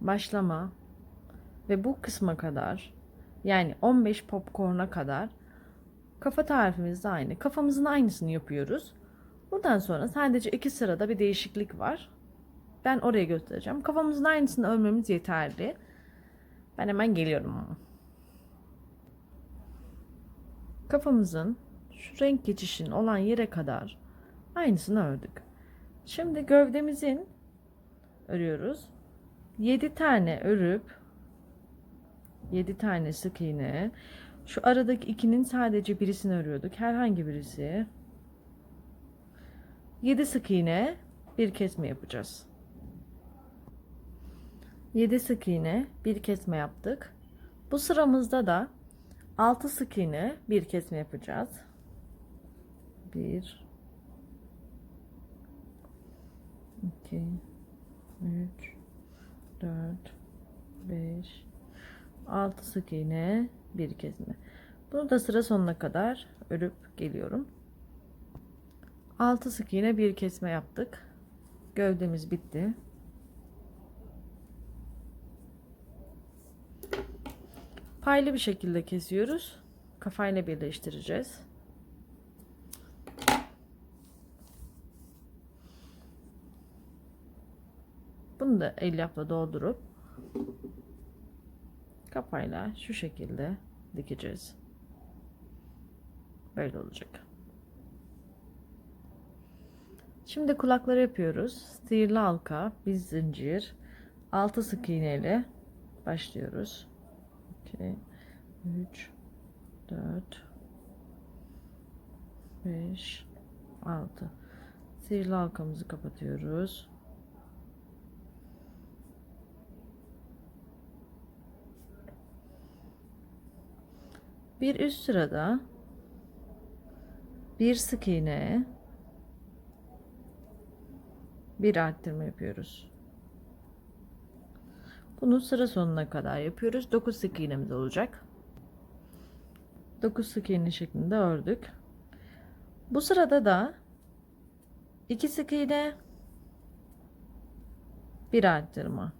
başlama ve bu kısma kadar yani 15 popcorn'a kadar kafa tarifimiz de aynı. Kafamızın aynısını yapıyoruz. Buradan sonra sadece iki sırada bir değişiklik var. Ben oraya göstereceğim. Kafamızın aynısını örmemiz yeterli. Ben hemen geliyorum. Kafamızın şu renk geçişin olan yere kadar aynısını ördük. Şimdi gövdemizin örüyoruz. 7 tane örüp 7 tane sık iğne. Şu aradaki ikinin sadece birisini örüyorduk. Herhangi birisi. 7 sık iğne bir kesme yapacağız. 7 sık iğne bir kesme yaptık. Bu sıramızda da 6 sık iğne bir kesme yapacağız. 1 2 3 4 5 6 sık iğne bir kesme. Bunu da sıra sonuna kadar örüp geliyorum. 6 sık iğne bir kesme yaptık. Gövdemiz bitti. Paylı bir şekilde kesiyoruz. Kafayla birleştireceğiz. Bunu da elyafla doldurup kafayla şu şekilde dikeceğiz. Böyle olacak. Şimdi kulakları yapıyoruz. Sihirli halka, bir zincir, 6 sık iğne ile başlıyoruz. 2 3 4 5 6 Sihirli halkamızı kapatıyoruz. Bir üst sırada bir sık iğne bir arttırma yapıyoruz. Bunu sıra sonuna kadar yapıyoruz. 9 sık iğnemiz olacak. 9 sık iğne şeklinde ördük. Bu sırada da 2 sık iğne bir arttırma.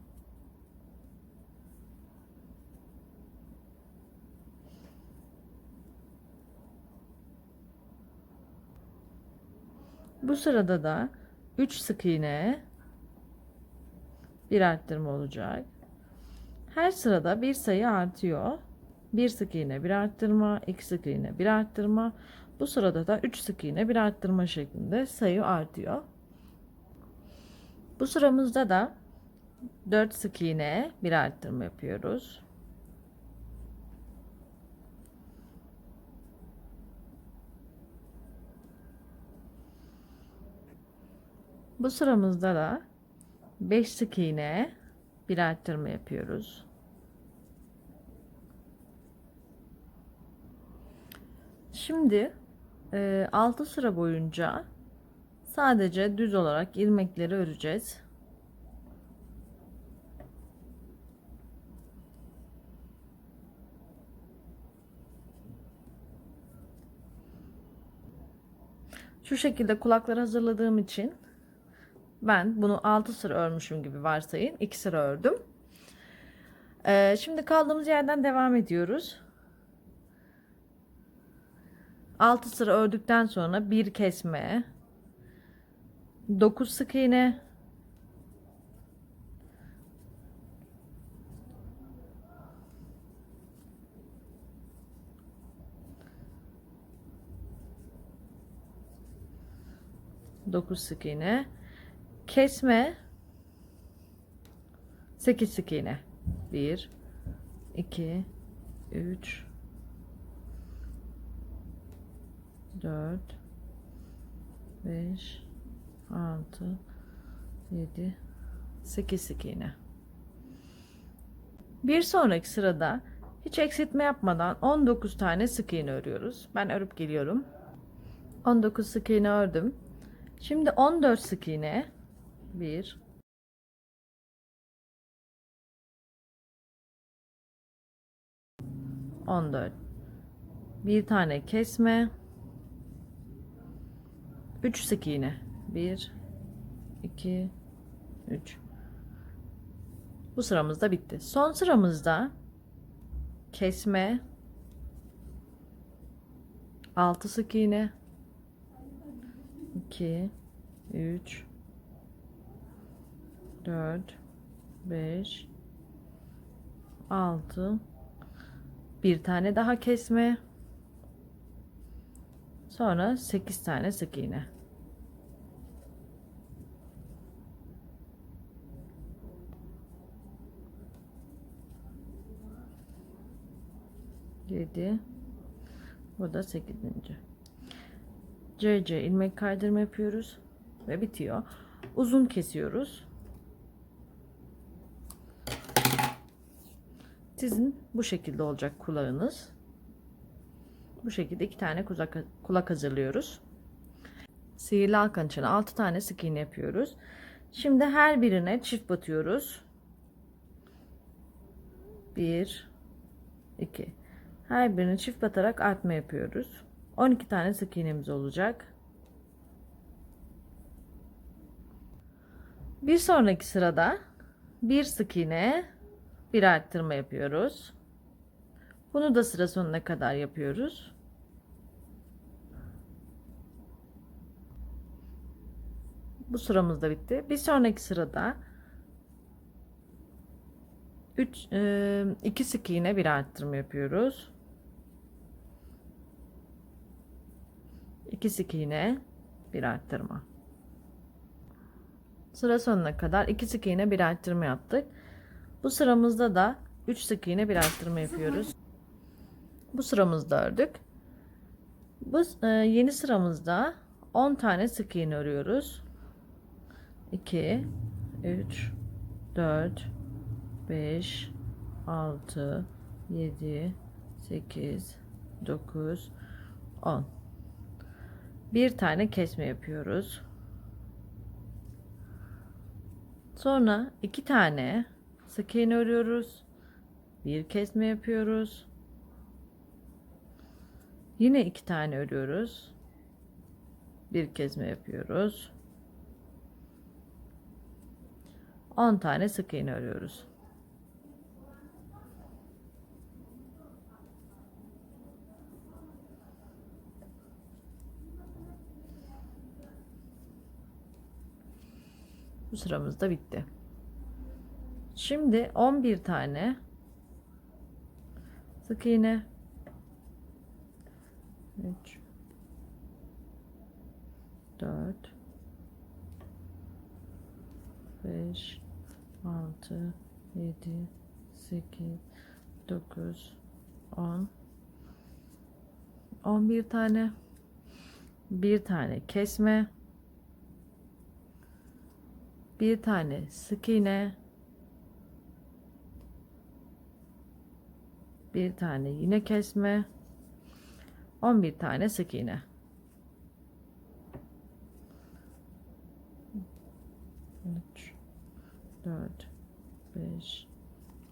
Bu sırada da 3 sık iğne bir arttırma olacak. Her sırada bir sayı artıyor. Bir sık iğne bir arttırma, iki sık iğne bir arttırma. Bu sırada da 3 sık iğne bir arttırma şeklinde sayı artıyor. Bu sıramızda da 4 sık iğne bir arttırma yapıyoruz. Bu sıramızda da 5 sık iğne bir arttırma yapıyoruz. Şimdi 6 sıra boyunca sadece düz olarak ilmekleri öreceğiz. Şu şekilde kulakları hazırladığım için ben bunu 6 sıra örmüşüm gibi varsayın. 2 sıra ördüm. Ee, şimdi kaldığımız yerden devam ediyoruz. 6 sıra ördükten sonra bir kesme 9 sık iğne Dokuz sık iğne kesme. 8 sık iğne. 1 2 3 4 5 6 7 8 sık iğne. Bir sonraki sırada hiç eksiltme yapmadan 19 tane sık iğne örüyoruz. Ben örüp geliyorum. 19 sık iğne ördüm. Şimdi 14 sık iğne 1 14 bir tane kesme. 3 sık iğne. 1 2 3 Bu sıramız da bitti. Son sıramızda kesme. 6 sık iğne. 2 3 4 5 6 bir tane daha kesme sonra 8 tane sık iğne Yedi. Bu da sekizinci. CC ilmek kaydırma yapıyoruz ve bitiyor. Uzun kesiyoruz. Sizin bu şekilde olacak kulağınız. Bu şekilde iki tane kulak, kulak hazırlıyoruz. Sihirli halkan için 6 tane sık iğne yapıyoruz. Şimdi her birine çift batıyoruz. 1 2 Her birine çift batarak artma yapıyoruz. 12 tane sık iğnemiz olacak. Bir sonraki sırada bir sık iğne, bir arttırma yapıyoruz. Bunu da sıra sonuna kadar yapıyoruz. Bu sıramız da bitti. Bir sonraki sırada 3 2 sık iğne bir arttırma yapıyoruz. 2 sık iğne bir arttırma. Sıra sonuna kadar 2 sık iğne bir arttırma yaptık. Bu sıramızda da 3 sık iğne bir arttırma yapıyoruz. Bu sıramızda ördük. Bu e, yeni sıramızda 10 tane sık iğne örüyoruz. 2 3 4 5 6 7 8 9 10 bir tane kesme yapıyoruz. Sonra iki tane sık iğne örüyoruz. Bir kesme yapıyoruz. Yine iki tane örüyoruz. Bir kesme yapıyoruz. 10 tane sık iğne örüyoruz. Bu sıramız da bitti. Şimdi 11 tane. Sık iğne. 3 4 5 6 7 8 9 10 11 tane. Bir tane kesme. Bir tane sık iğne bir tane yine kesme 11 tane sık iğne üç, dört, beş,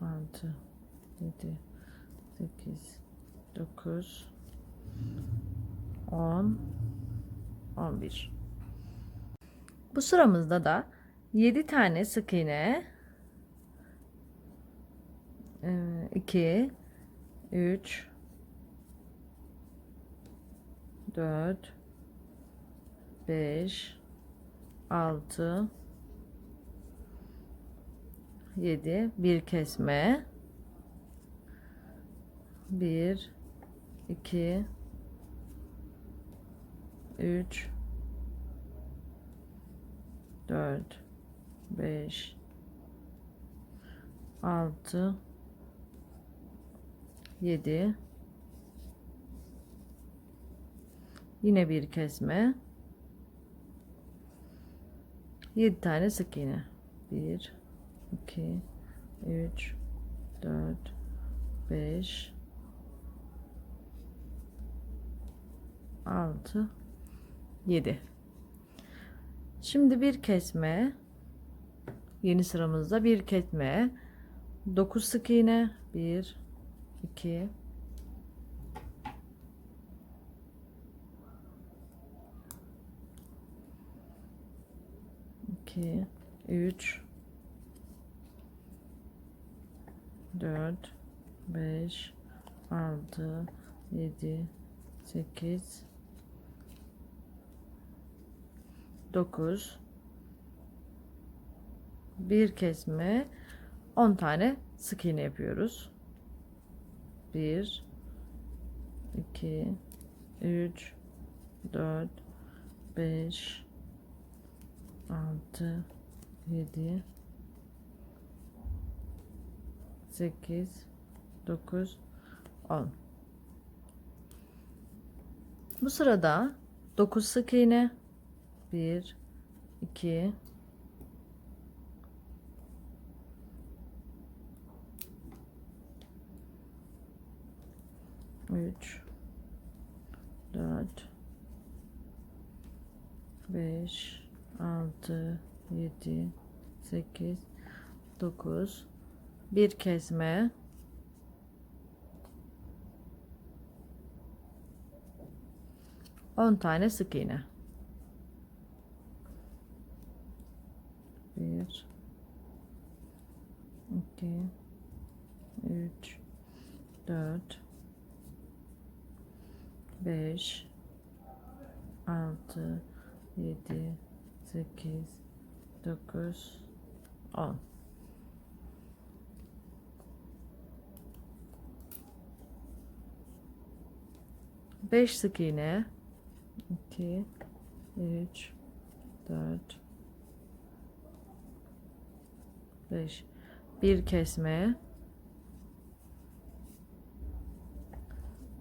altı, yedi, sekiz, dokuz, on, on bir. Bu sıramızda da 7 tane sık iğne 2 3 4 5 6 7 bir kesme. 1 2 3 4 5 6 7 yine bir kesme. 7 tane sık iğne 1 2 3 4 5 6 7 Şimdi bir kesme. Yeni sıramızda bir ketme 9 sık iğne 1 2 2 3 4 5 6 7 8 9 bir kesme. 10 tane sık iğne yapıyoruz. 1 2 3 4 5 6 7 8 9 10 Bu sırada 9 sık iğne. 1 2 3 4 5 6 7 8 9 bir kesme. On tane sık iğne. Bir. İki. Üç. Dört beş altı yedi sekiz dokuz on. 5 sık iğne. 2 3 4 5 bir kesme.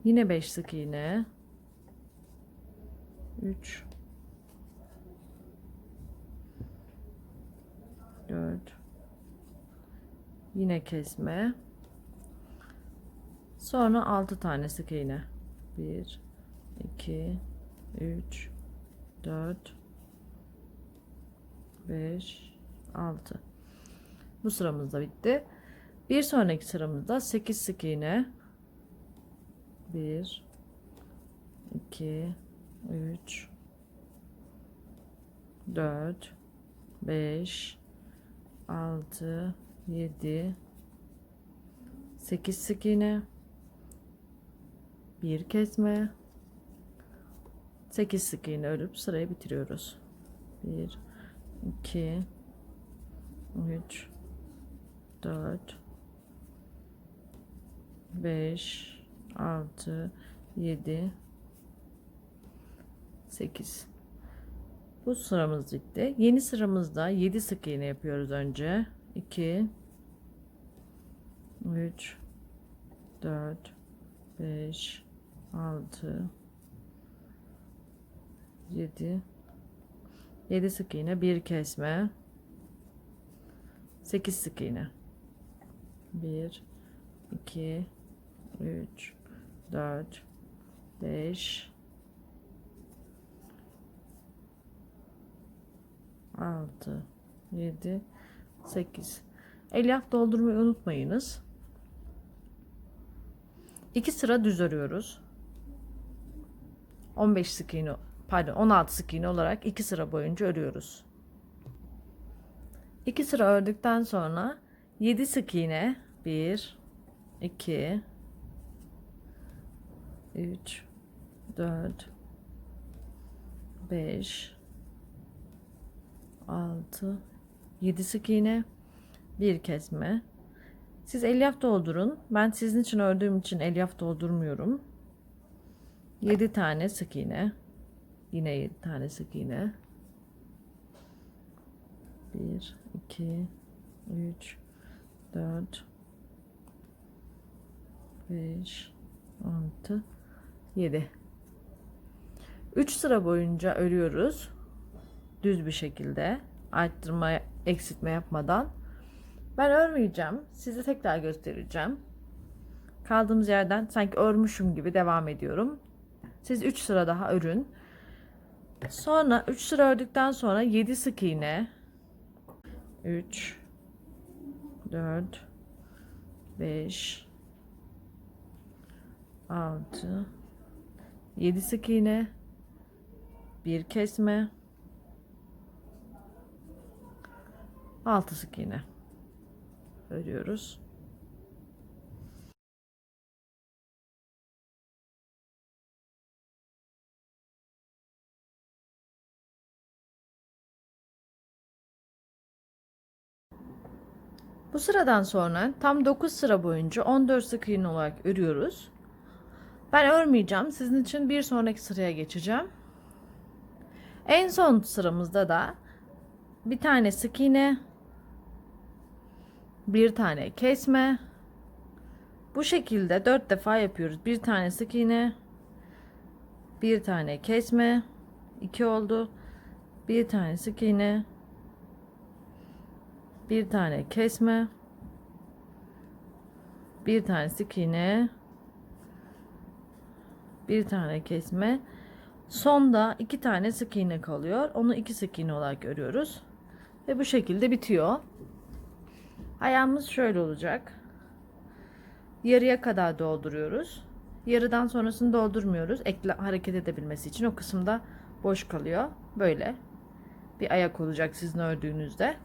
Yine 5 sık iğne 3 4 yine kesme. Sonra 6 tane sık iğne 1 2 3 4 5 6 bu sıramız da bitti. Bir sonraki sıramızda 8 sık iğne 1 2 3 4 5 6 7 8 sık iğne bir kesme. 8 sık iğne örüp sırayı bitiriyoruz. 1 2 3 4 5 6 7 8 bu sıramız bitti yeni sıramızda 7 sık iğne yapıyoruz önce. 2 3 4 5 6 7 7 sık iğne bir kesme. 8 sık iğne. 1 2 3 4 5 6 7 8 elyaf doldurmayı unutmayınız. 2 sıra düz örüyoruz. 15 sık iğne pardon 16 sık iğne olarak 2 sıra boyunca örüyoruz. 2 sıra ördükten sonra 7 sık iğne 1 2 3 4 5 6 7 sık iğne. Bir kesme. Siz elyaf doldurun. Ben sizin için ördüğüm için elyaf doldurmuyorum. 7 tane sık iğne. Yine 7 tane sık iğne. 1 2 3 4 5 6 7 3 sıra boyunca örüyoruz düz bir şekilde arttırma eksiltme yapmadan ben örmeyeceğim. Size tekrar göstereceğim. Kaldığımız yerden sanki örmüşüm gibi devam ediyorum. Siz 3 sıra daha örün. Sonra 3 sıra ördükten sonra 7 sık iğne. 3 4 5 6 7 sık iğne. Bir kesme altı sık iğne örüyoruz. Bu sıradan sonra tam 9 sıra boyunca 14 sık iğne olarak örüyoruz. Ben örmeyeceğim. Sizin için bir sonraki sıraya geçeceğim. En son sıramızda da bir tane sık iğne bir tane kesme. Bu şekilde 4 defa yapıyoruz. Bir tane sık iğne, bir tane kesme, 2 oldu. Bir tane sık iğne, bir tane kesme, bir tane sık iğne, bir tane kesme. Sonda iki tane sık iğne kalıyor. Onu iki sık iğne olarak örüyoruz. Ve bu şekilde bitiyor. Ayağımız şöyle olacak. Yarıya kadar dolduruyoruz. Yarıdan sonrasını doldurmuyoruz. Ekle hareket edebilmesi için o kısımda boş kalıyor. Böyle bir ayak olacak sizin ördüğünüzde.